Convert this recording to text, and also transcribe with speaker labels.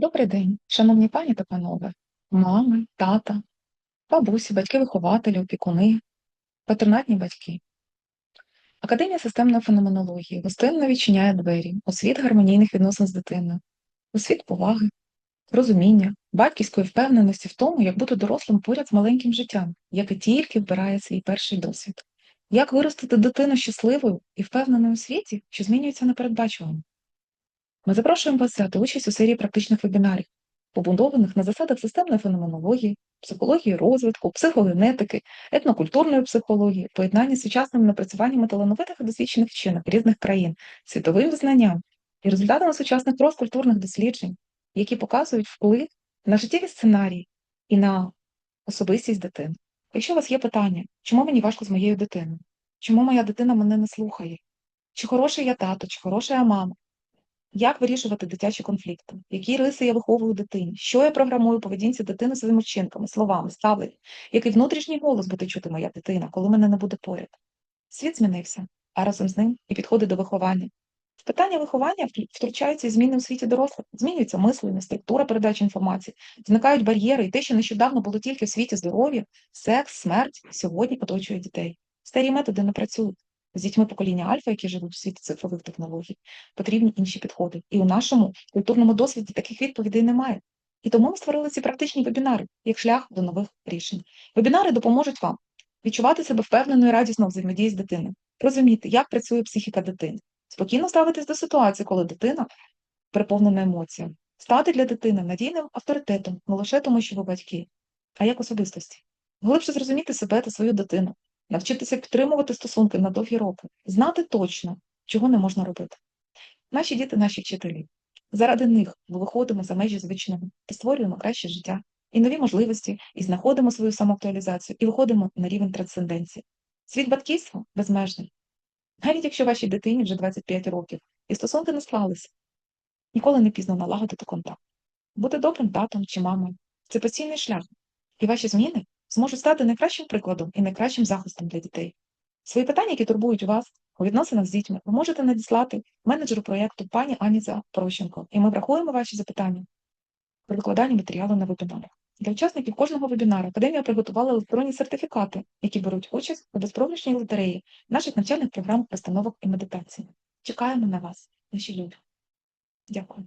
Speaker 1: Добрий день, шановні пані та панове, мами, тата, бабусі, батьки-вихователі, опікуни, патронатні батьки. Академія системної феноменології гостинно відчиняє двері у світ гармонійних відносин з дитиною, у світ поваги, розуміння, батьківської впевненості в тому, як бути дорослим поряд з маленьким життям, яке тільки вбирає свій перший досвід. Як виростити дитину щасливою і впевненою у світі, що змінюється непередбачувано. Ми запрошуємо вас взяти участь у серії практичних вебінарів, побудованих на засадах системної феноменології, психології розвитку, психогенетики, етнокультурної психології, поєднання з сучасними напрацюваннями талановитих і досвідчених вчених різних країн, світовим знанням і результатами сучасних крос-культурних досліджень, які показують вплив на життєві сценарії і на особистість дитини. Якщо у вас є питання, чому мені важко з моєю дитиною? Чому моя дитина мене не слухає? Чи хороший я тато, чи хороша я мама? Як вирішувати дитячі конфлікти? Які риси я виховую дитині? Що я програмую поведінці дитини своїми вчинками, словами, ставленням? Який внутрішній голос буде чути моя дитина, коли мене не буде поряд? Світ змінився, а разом з ним і підходи до виховання. В питання виховання втручаються і зміни у світі дорослих, змінюється мислення, структура передачі інформації, зникають бар'єри, і те, що нещодавно було тільки в світі здоров'я, секс, смерть, сьогодні оточує дітей. Старі методи не працюють з дітьми покоління альфа, які живуть у світі цифрових технологій, потрібні інші підходи. І у нашому культурному досвіді таких відповідей немає. І тому ми створили ці практичні вебінари як шлях до нових рішень. Вебінари допоможуть вам відчувати себе впевнено і радісно взаємодії з дитиною, розуміти, як працює психіка дитини, спокійно ставитись до ситуації, коли дитина переповнена емоціями, стати для дитини надійним авторитетом, не лише тому, що ви батьки, а як особистості, глибше зрозуміти себе та свою дитину, навчитися підтримувати стосунки на довгі роки, знати точно, чого не можна робити. Наші діти, наші вчителі. Заради них ми виходимо за межі звичного і створюємо краще життя, і нові можливості, і знаходимо свою самоактуалізацію, і виходимо на рівень трансценденції. Світ батьківства безмежний. Навіть якщо вашій дитині вже 25 років і стосунки не склалися, ніколи не пізно налагодити контакт. Бути добрим татом чи мамою це постійний шлях, і ваші зміни зможуть стати найкращим прикладом і найкращим захистом для дітей. Свої питання, які турбують вас у відносинах з дітьми, ви можете надіслати менеджеру проєкту пані Аніця Прощенко, і ми врахуємо ваші запитання при викладанні матеріалу на вебінарах. Для учасників кожного вебінару Академія приготувала електронні сертифікати, які беруть участь у безпрограшній лотереї наших навчальних програм, постановок і медитацій. Чекаємо на вас, наші люди. Дякую.